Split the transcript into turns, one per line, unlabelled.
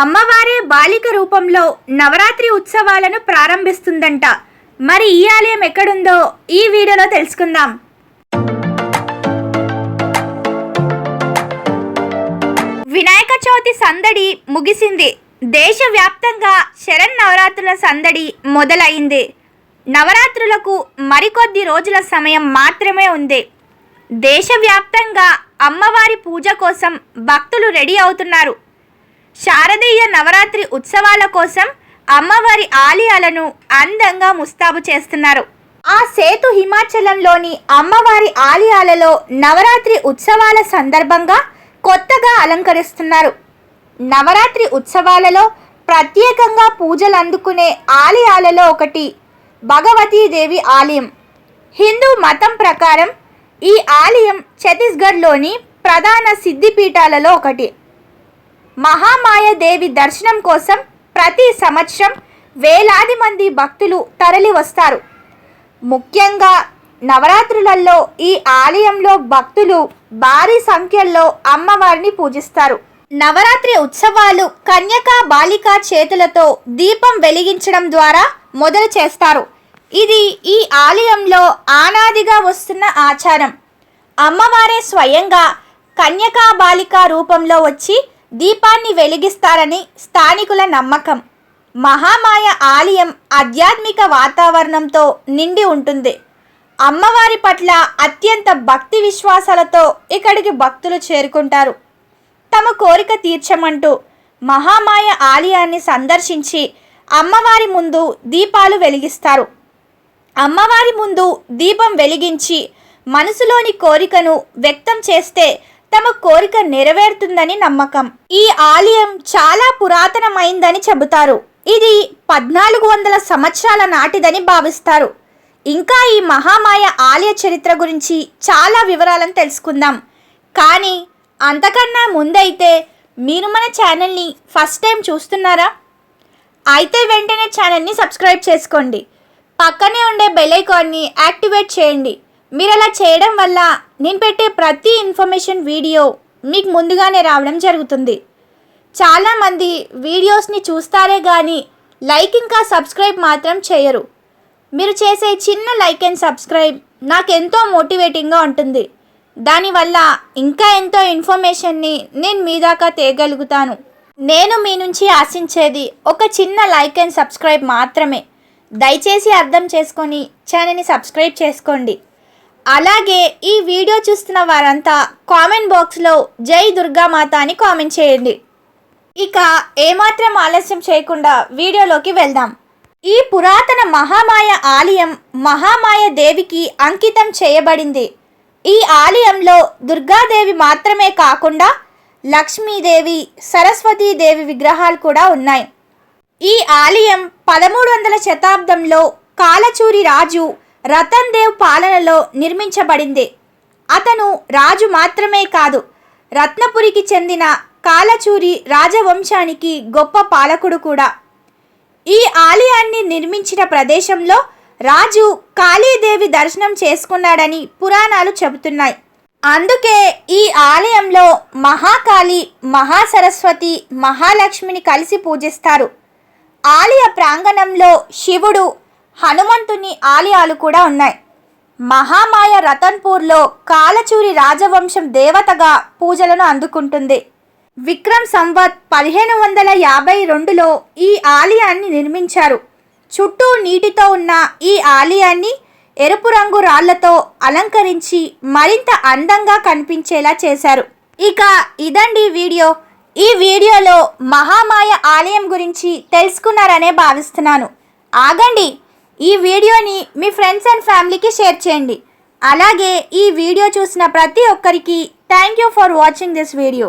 అమ్మవారే బాలిక రూపంలో నవరాత్రి ఉత్సవాలను ప్రారంభిస్తుందంట. మరి ఈ ఆలయం ఎక్కడుందో ఈ వీడియోలో తెలుసుకుందాం. వినాయక చవితి సందడి ముగిసింది. దేశవ్యాప్తంగా శరణ్ నవరాత్రుల సందడి మొదలైంది. నవరాత్రులకు మరికొద్ది రోజుల సమయం మాత్రమే ఉంది. దేశవ్యాప్తంగా అమ్మవారి పూజ కోసం భక్తులు రెడీ అవుతున్నారు. శారదీయ నవరాత్రి ఉత్సవాల కోసం అమ్మవారి ఆలయాలను అందంగా ముస్తాబు చేస్తున్నారు. ఆ సేతు హిమాచలంలోని అమ్మవారి ఆలయాలలో నవరాత్రి ఉత్సవాల సందర్భంగా కొత్తగా అలంకరిస్తున్నారు. నవరాత్రి ఉత్సవాలలో ప్రత్యేకంగా పూజలు అందుకునే ఆలయాలలో ఒకటి భగవతీదేవి ఆలయం. హిందూ మతం ప్రకారం ఈ ఆలయం ఛత్తీస్గఢ్లోని ప్రధాన సిద్ధిపీఠాలలో ఒకటి. మహామాయ దేవి దర్శనం కోసం ప్రతి సంవత్సరం వేలాది మంది భక్తులు తరలి వస్తారు. ముఖ్యంగా నవరాత్రులలో ఈ ఆలయంలో భక్తులు భారీ సంఖ్యలో అమ్మవారిని పూజిస్తారు. నవరాత్రి ఉత్సవాలు కన్యకా బాలిక చేతులతో దీపం వెలిగించడం ద్వారా మొదలు చేస్తారు. ఇది ఈ ఆలయంలో ఆనాదిగా వస్తున్న ఆచారం. అమ్మవారే స్వయంగా కన్యకా బాలిక రూపంలో వచ్చి దీపాన్ని వెలిగిస్తారని స్థానికుల నమ్మకం. మహామాయ ఆలయం ఆధ్యాత్మిక వాతావరణంతో నిండి ఉంటుంది. అమ్మవారి పట్ల అత్యంత భక్తి విశ్వాసాలతో ఇక్కడికి భక్తులు చేరుకుంటారు. తమ కోరిక తీర్చమంటూ మహామాయ ఆలయాన్ని సందర్శించి అమ్మవారి ముందు దీపాలు వెలిగిస్తారు. అమ్మవారి ముందు దీపం వెలిగించి మనసులోని కోరికను వ్యక్తం చేస్తే తమ కోరిక నెరవేరుతుందని నమ్మకం. ఈ ఆలయం చాలా పురాతనమైందని చెబుతారు. ఇది పద్నాలుగు వందల సంవత్సరాల నాటిదని భావిస్తారు. ఇంకా ఈ మహామాయ ఆలయ చరిత్ర గురించి చాలా వివరాలను తెలుసుకుందాం. కానీ అంతకన్నా ముందైతే మీరు మన ఛానల్ని ఫస్ట్ టైం చూస్తున్నారా? అయితే వెంటనే ఛానల్ని సబ్స్క్రైబ్ చేసుకోండి. పక్కనే ఉండే బెల్ ఐకాన్ని యాక్టివేట్ చేయండి. మీరు అలా చేయడం వల్ల నేను పెట్టే ప్రతి ఇన్ఫర్మేషన్ వీడియో మీకు ముందుగానే రావడం జరుగుతుంది. చాలామంది వీడియోస్ని చూస్తారే కానీ లైక్ ఇంకా సబ్స్క్రైబ్ మాత్రం చేయరు. మీరు చేసే చిన్న లైక్ అండ్ సబ్స్క్రైబ్ నాకు ఎంతో మోటివేటింగ్గా ఉంటుంది. దానివల్ల ఇంకా ఎంతో ఇన్ఫర్మేషన్ని నేను మీ దాకా తేయగలుగుతాను నేను మీ నుంచి ఆశించేది ఒక చిన్న లైక్ అండ్ సబ్స్క్రైబ్ మాత్రమే. దయచేసి అర్థం చేసుకొని ఛానల్ని సబ్స్క్రైబ్ చేసుకోండి. అలాగే ఈ వీడియో చూస్తున్న వారంతా కామెంట్ బాక్స్లో జై దుర్గామాత అని కామెంట్ చేయండి. ఇక ఏమాత్రం ఆలస్యం చేయకుండా వీడియోలోకి వెళ్దాం. ఈ పురాతన మహామాయ ఆలయం మహామాయ దేవికి అంకితం చేయబడింది. ఈ ఆలయంలో దుర్గాదేవి మాత్రమే కాకుండా లక్ష్మీదేవి సరస్వతీదేవి విగ్రహాలు కూడా ఉన్నాయి. ఈ ఆలయం పదమూడు వందల శతాబ్దంలో కాలచూరి రాజు రతన్ దేవ్ పాలనలో నిర్మించబడింది. అతను రాజు మాత్రమే కాదు రత్నపురికి చెందిన కాలచూరి రాజవంశానికి గొప్ప పాలకుడు కూడా. ఈ ఆలయాన్ని నిర్మించిన ప్రదేశంలో రాజు కాళీదేవి దర్శనం చేసుకున్నాడని పురాణాలు చెబుతున్నాయి. అందుకే ఈ ఆలయంలో మహాకాళి మహాసరస్వతి మహాలక్ష్మిని కలిసి పూజిస్తారు. ఆలయ ప్రాంగణంలో శివుడు హనుమంతుని ఆలయాలు కూడా ఉన్నాయి. మహామాయ రతన్పూర్లో కాలచూరి రాజవంశం దేవతగా పూజలను అందుకుంటుంది. విక్రమ్ సంవత్ పదిహేను వందల యాభై రెండులో ఈ ఆలయాన్ని నిర్మించారు. చుట్టూ నీటితో ఉన్న ఈ ఆలయాన్ని ఎరుపు రంగు రాళ్ళతో అలంకరించి మరింత అందంగా కనిపించేలా చేశారు. ఇక ఇదండి వీడియో. ఈ వీడియోలో మహామాయ ఆలయం గురించి తెలుసుకున్నారనే భావిస్తున్నాను. ఆగండి. ఈ వీడియోని మీ ఫ్రెండ్స్ అండ్ ఫ్యామిలీకి షేర్ చేయండి. అలాగే ఈ వీడియో చూసిన ప్రతి ఒక్కరికి thank you for watching this video.